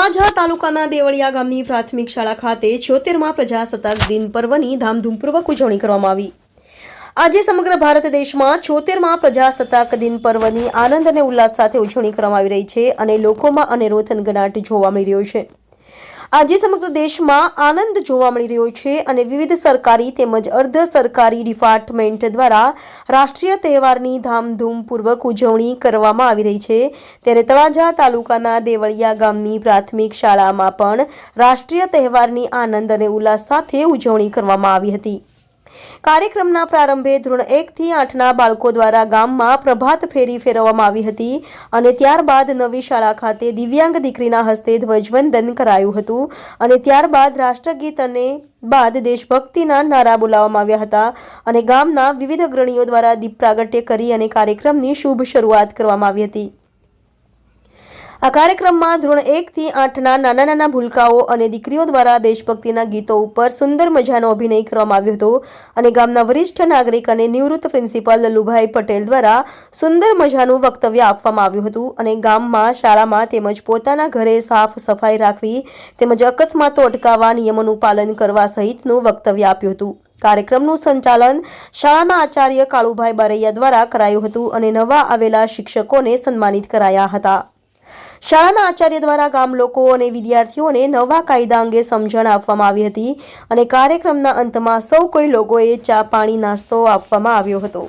તળાજા તાલુકાના દેવળિયા ગામની પ્રાથમિક શાળા ખાતે છોતેરમાં પ્રજાસત્તાક દિન પર્વની ધામધૂમપૂર્વક ઉજવણી કરવામાં આવી. આજે સમગ્ર ભારત દેશમાં છોતેરમાં પ્રજાસત્તાક દિન પર્વની આનંદ અને ઉલ્લાસ સાથે ઉજવણી કરવામાં આવી રહી છે અને લોકોમાં અનેરો થનગનાટ જોવા મળી રહ્યો છે. આજે સમગ્ર દેશમાં આનંદ જોવા મળી રહ્યો છે અને વિવિધ સરકારી તેમજ અર્ધ સરકારી ડિપાર્ટમેન્ટ દ્વારા રાષ્ટ્રીય તહેવારની ધામધૂમપૂર્વક ઉજવણી કરવામાં આવી રહી છે. ત્યારે તળાજા તાલુકાના દેવળિયા ગામની પ્રાથમિક શાળામાં પણ રાષ્ટ્રીય તહેવારની આનંદ અને ઉલ્લાસ સાથે ઉજવણી કરવામાં આવી હતી. કાર્યક્રમના પ્રારંભે ધોરણ એક થી આઠના બાળકો દ્વારા ગામમાં પ્રભાત ફેરી ફેરવવામાં આવી હતી અને ત્યારબાદ નવી શાળા ખાતે દિવ્યાંગ દીકરીના હસ્તે ધ્વજવંદન કરાયું હતું અને ત્યારબાદ રાષ્ટ્રગીત અને બાદ દેશભક્તિના નારા બોલાવવામાં આવ્યા હતા અને ગામના વિવિધ અગ્રણીઓ દ્વારા દીપ પ્રાગટ્ય કરી અને કાર્યક્રમની શુભ શરૂઆત કરવામાં આવી હતી. આ કાર્યક્રમમાં ધોરણ એક થી આઠના નાના નાના ભૂલકાઓ અને દીકરીઓ દ્વારા દેશભક્તિના ગીતો ઉપર સુંદર મજાનો અભિનય કરવામાં આવ્યો હતો. અને ગામના વરિષ્ઠ નાગરિક અને નિવૃત્ત પ્રિન્સિપાલ લલ્લુભાઈ પટેલ દ્વારા સુંદર મજાનું વક્તવ્ય આપવામાં આવ્યું હતું. અને ગામમાં, શાળામાં તેમજ પોતાના ઘરે સાફ સફાઈ રાખવી તેમજ અકસ્માતો અટકાવવા નિયમોનું પાલન કરવા સહિતનું વક્તવ્ય આપ્યું હતું. કાર્યક્રમનું સંચાલન શાળાના આચાર્ય કાળુભાઈ બારૈયા દ્વારા કરાયું હતું અને નવા આવેલા શિક્ષકોને સન્માનિત કરાયા હતા. શાળાના આચાર્ય દ્વારા ગામ લોકો અને વિદ્યાર્થીઓને નવા કાયદા અંગે સમજણ આપવામાં આવી હતી અને કાર્યક્રમના અંતમાં સૌ કોઈ લોકોએ ચા પાણી નાસ્તો આપવામાં આવ્યો હતો.